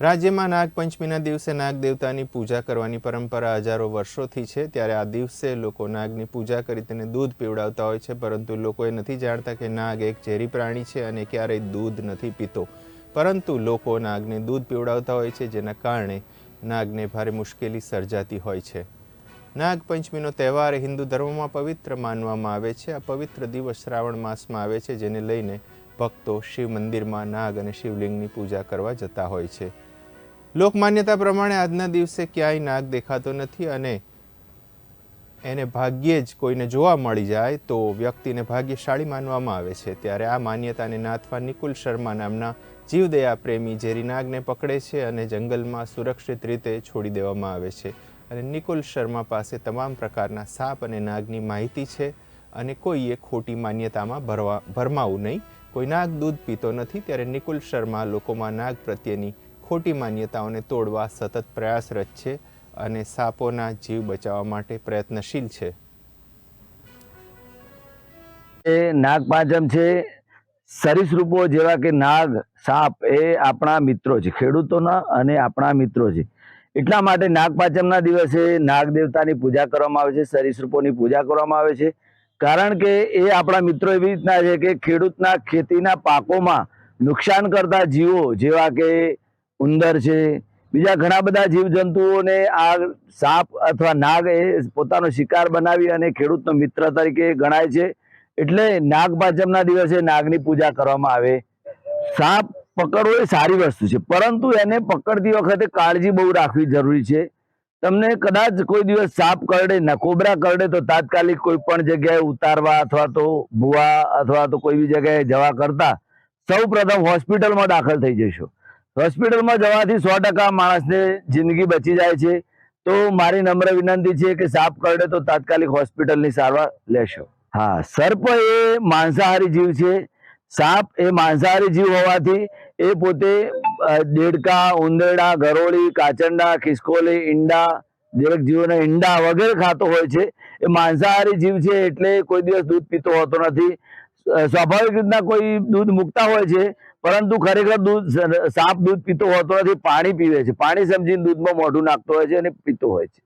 રાજ્યમાં નાગપંચમીના દિવસે નાગ દેવતાની પૂજા કરવાની પરંપરા હજારો વર્ષોથી છે. ત્યારે આ દિવસે લોકો નાગની પૂજા કરી તેને દૂધ પીવડાવતા હોય છે, પરંતુ લોકો એ નથી જાણતા કે નાગ એક ઝેરી પ્રાણી છે અને ક્યારેય દૂધ નથી પીતો. પરંતુ લોકો નાગને દૂધ પીવડાવતા હોય છે, જેના કારણે નાગને ભારે મુશ્કેલી સર્જાતી હોય છે. નાગપંચમીનો તહેવાર હિન્દુ ધર્મમાં પવિત્ર માનવામાં આવે છે. આ પવિત્ર દિવસ શ્રાવણ માસમાં આવે છે, જેને લઈને ભક્તો શિવ મંદિરમાં નાગ અને શિવલિંગની પૂજા કરવા જતા હોય છે. લોકમાન્યતા પ્રમાણે આજના દિવસે ક્યાંય નાગ દેખાતો નથી અને એને ભાગ્યે જ કોઈને જોવા મળી જાય તો વ્યક્તિને ભાગ્યશાળી માનવામાં આવે છે. ત્યારે આ માન્યતાને નાથવા નિકુલ શર્મા નામના જીવદયા પ્રેમી ઝેરી નાગને પકડે છે અને જંગલમાં સુરક્ષિત રીતે છોડી દેવામાં આવે છે. અને નિકુલ શર્મા પાસે તમામ પ્રકારના સાપ અને નાગની માહિતી છે અને કોઈએ ખોટી માન્યતામાં ભરવા ભરમાવું નહીં. કોઈ નાગ દૂધ પીતો નથી, ત્યારે નિકુલ શર્મા લોકોમાં નાગ પ્રત્યેની ખોટી માન્યતાઓને તોડવા સતત પ્રયાસરત છે અને સાપોના જીવ બચાવવા માટે પ્રયત્નશીલ છે. એ નાગપાંચમ છે સરીસૃપો જેવા કે નાગ, સાપ એ આપણા મિત્રો છે, ખેડૂતોના અને આપણા મિત્રો છે. એટલા માટે નાગપાંચમના દિવસે નાગ દેવતાની પૂજા કરવામાં આવે છે સરીસૃપોની પૂજા કરવામાં આવે છે. કારણ કે એ આપણા મિત્રો એવી રીતના છે કે ખેડૂતના ખેતીના પાકોમાં નુકસાન કરતા જીવો જેવા કે ઉંદર છે. બીજા ઘણા બધા જીવજંતુઓને આ સાપ અથવા નાગ એ પોતાનો શિકાર બનાવી અને ખેડૂતનો મિત્ર તરીકે ગણાય છે. એટલે નાગ પાંચમના દિવસે નાગની પૂજા કરવામાં આવે. સાપ પકડવો એ સારી વસ્તુ છે, પરંતુ એને પકડતી વખતે કાળજી બહુ રાખવી જરૂરી છે. તમને કદાચ કોઈ દિવસ સાપ કરડે નકોબરા કરડે, તો તાત્કાલિક કોઈ પણ જગ્યાએ ઉતારવા અથવા તો ભૂવા અથવા તો કોઈ બી જગ્યાએ જવા કરતા સૌ પ્રથમ હોસ્પિટલમાં દાખલ થઈ જશો. હોસ્પિટલમાં જવાથી સો ટકા માણસને જિંદગી બચી જાય છે. તો મારી નમ્ર વિનંતી છે કે સાપ કરડે તો તાત્કાલિક હોસ્પિટલની સારવાર લેશો. હા, સર્પ એ માંસાહારી જીવ છે. સાપ એ માંસાહારી જીવ હોવાથી એ પોતે દેડકા ઉંદરડા ગરોળી, કાચંડા, ખિસકોલી, ઈંડા, દરેક જીવોના ઈંડા વગેરે ખાતો હોય છે. એ માંસાહારી જીવ છે એટલે કોઈ દિવસ દૂધ પીતો હોતો નથી. સ્વાભાવિક રીતના કોઈ દૂધ મૂકતા હોય છે પરંતુ ખરેખર દૂધ સાપ દૂધ પીતો હોતો નથી, પાણી પીવે છે. પાણી સમજીને દૂધમાં મોઢું નાખતો હોય છે અને પીતો હોય છે.